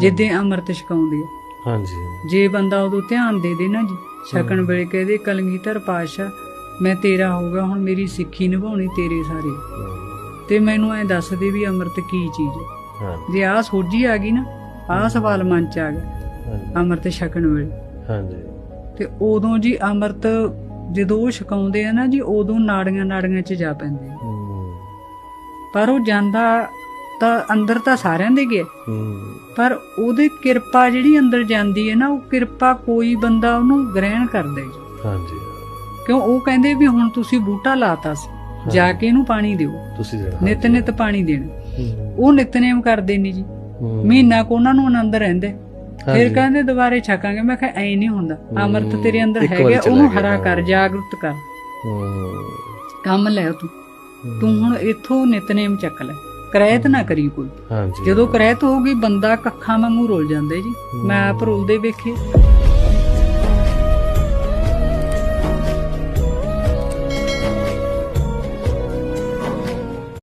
ਜਿੱਦੇ ਅੰਮ੍ਰਿਤ ਛਕਾਉਂਦੇ ਆ। ਹਾਂਜੀ। ਜੇ ਬੰਦਾ ਉਦੋਂ ਧਿਆਨ ਦੇ ਦੇ ਨਾ ਜੀ ਛਕਣ ਵੇਲੇ ਕਹਦੇ ਕਲਗੀਧਰ ਪਾਸ਼ਾ ਮੈਂ ਤੇਰਾ ਹੋਗਾ ਹੁਣ ਮੇਰੀ ਸਿੱਖੀ ਨਿਭਾਉਣੀ ਤੇਰੇ ਸਾਰੇ। ਤੇ ਮੈਨੂੰ ਐ ਦੱਸ ਦੇ ਵੀ ਅੰਮ੍ਰਿਤ ਕੀ ਚੀਜ਼ ਹੈ ਜੇ ਆਹ ਸੋਝੀ ਆ ਗਈ ਨਾ ਆਹ ਸਵਾਲ ਮਨ ਚ ਆ ਗਿਆ ਅੰਮ੍ਰਿਤ ਛਕਣ ਵੇਲੇ। ਹਾਂਜੀ। ਤੇ ਉਦੋਂ ਜੀ ਅੰਮ੍ਰਿਤ ਜਦੋਂ ਉਹ ਛਕਾਉਂਦੇ ਆ ਨਾ ਜੀ ਉਦੋਂ ਨਾੜੀਆਂ ਨਾੜੀਆਂ ਚ ਜਾ ਪੈਂਦੇ ਪਰ ਉਹ ਜਾਂਦਾ ਤਾਂ ਅੰਦਰ ਤਾਂ ਸਾਰਿਆਂ ਦੇ ਗਿਆ ਪਰ ਉਹਦੀ ਕਿਰਪਾ ਜਿਹੜੀ ਅੰਦਰ ਜਾਂਦੀ ਹੈ ਨਾ ਉਹ ਕਿਰਪਾ ਕੋਈ ਬੰਦਾ ਉਹਨੂੰ ਗ੍ਰਹਿਣ ਕਰਦਾ ਜੀ ਹਾਂਜੀ। ਕਿਉਂ? ਉਹ ਕਹਿੰਦੇ ਵੀ ਹੁਣ ਤੁਸੀਂ ਬੂਟਾ ਲਾਤਾ ਸੀ ਜਾ ਕੇ ਇਹਨੂੰ ਪਾਣੀ ਦਿਓ। ਤੁਸੀਂ ਨਿਤ ਨਿਤ ਪਾਣੀ ਦੇਣਾ। ਉਹ ਨਿਤਨੇਮ ਕਰਦੇ ਨਹੀਂ ਜੀ। ਮਹੀਨਾ ਕੋ ਉਹਨਾਂ ਨੂੰ ਆਨੰਦ ਰਹਿੰਦੇ। ਫਿਰ ਕਹਿੰਦੇ ਦੁਬਾਰੇ ਛਕਾਂਗੇ। ਮੈਂ ਕਿਹਾ ਐ ਨਹੀਂ ਹੁੰਦਾ। ਅੰਮ੍ਰਿਤ ਤੇਰੇ ਅੰਦਰ ਹੈਗਾ ਉਹਨੂੰ ਹਰਾ ਕਰ ਹਾਂ। ਜਾਗਰੂਕ ਕਰ। ਕੰਮ ਲੈ ਤੂੰ। ਤੂੰ ਹੁਣ ਇੱਥੋਂ ਨਿਤਨੇਮ ਚੱਕ ਲੈ। ਕਰੈਤ ਨਾ ਕਰੀ ਕੋਈ। ਹਾਂਜੀ। ਜਦੋਂ ਕਰੈਤ ਹੋਊਗੀ ਬੰਦਾ ਕੱਖਾਂ ਵਾਂਗੂ ਰੁਲ ਜਾਂਦਾ ਜੀ। ਮੈਂ ਆਪ ਰੁਲਦੇ ਵੇਖੇ।